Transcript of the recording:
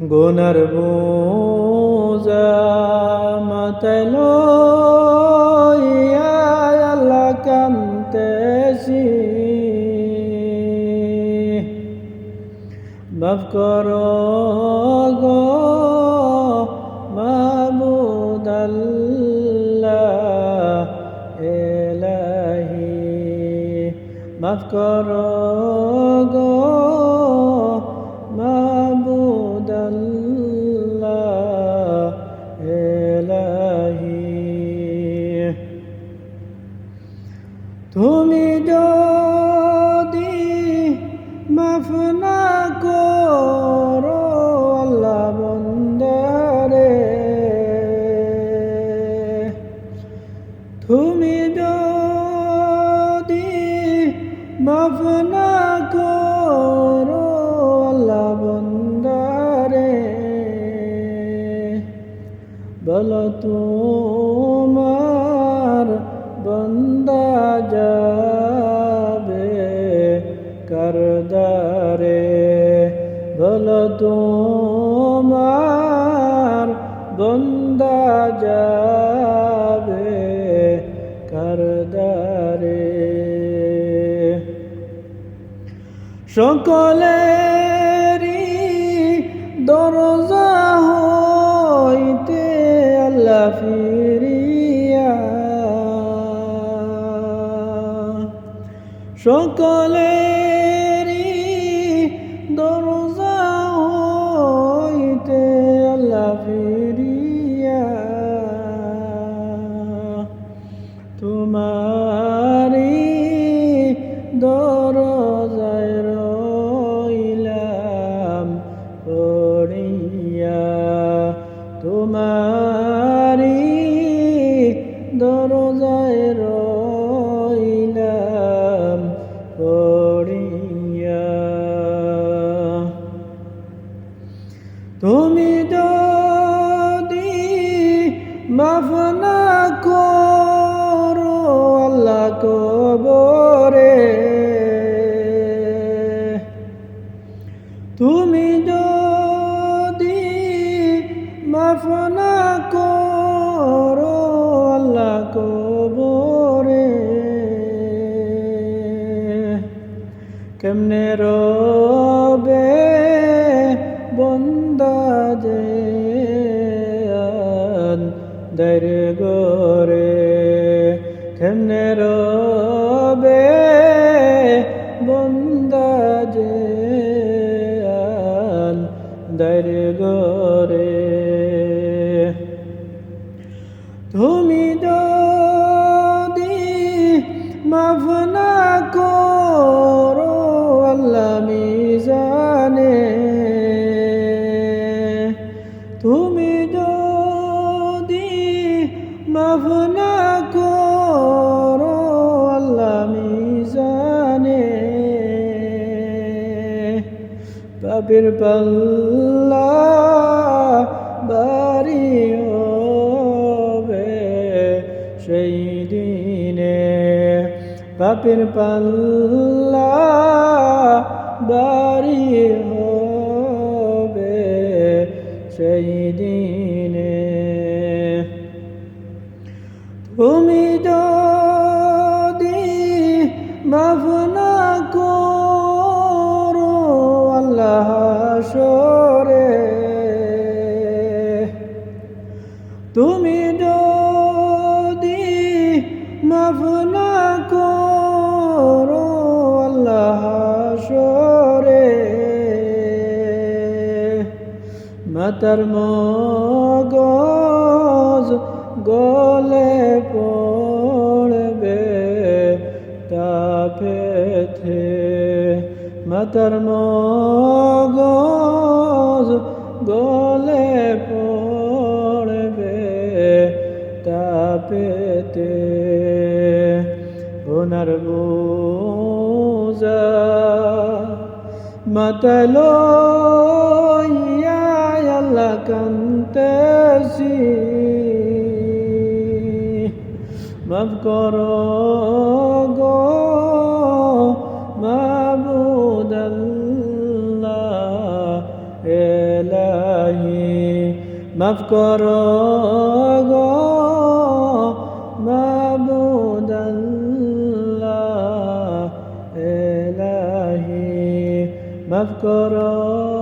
গুনার বোঝা মাতাইল আল্লাহ কান্তেছি। মাফ করো গো মাহমুদ আল্লাহ এলাহি। মাফ করো গো তুমি যদি মাফ না করো বন্দারে, বলো তোমার বন্দা যাবে করদারে বলো তোমার বন্দা যাবে সকলেরই দরজা হইতে আল্লাহ ফিরিয়া। সকলেরই তোমারি দরজায় রইলাম পড়িয়া। তুমি যদি মাফ না করো আল্লাহ কবরে কেমনে রবে বন্দা যে দের গোরে? কেমনে রবে বন্দা যে দের গোরে? তুমি যদি মাফ পাপের পাল্লা বাড়ি হবে সেই দিনে। পাপের পাল্লা বাড়ি হবে সেই দিনে। তুমি মাতার মগজ গলে পড়বে তাপেতে মাতার মগজ গলে পড়বে তাপেতে ওনার বোঝা মাতালো কান্তেছি। মাফ করো গো মাবুদাল্লাহ এলাহি। মাফ করো গো মাবুদাল্লাহ এলাহি। মাফ করো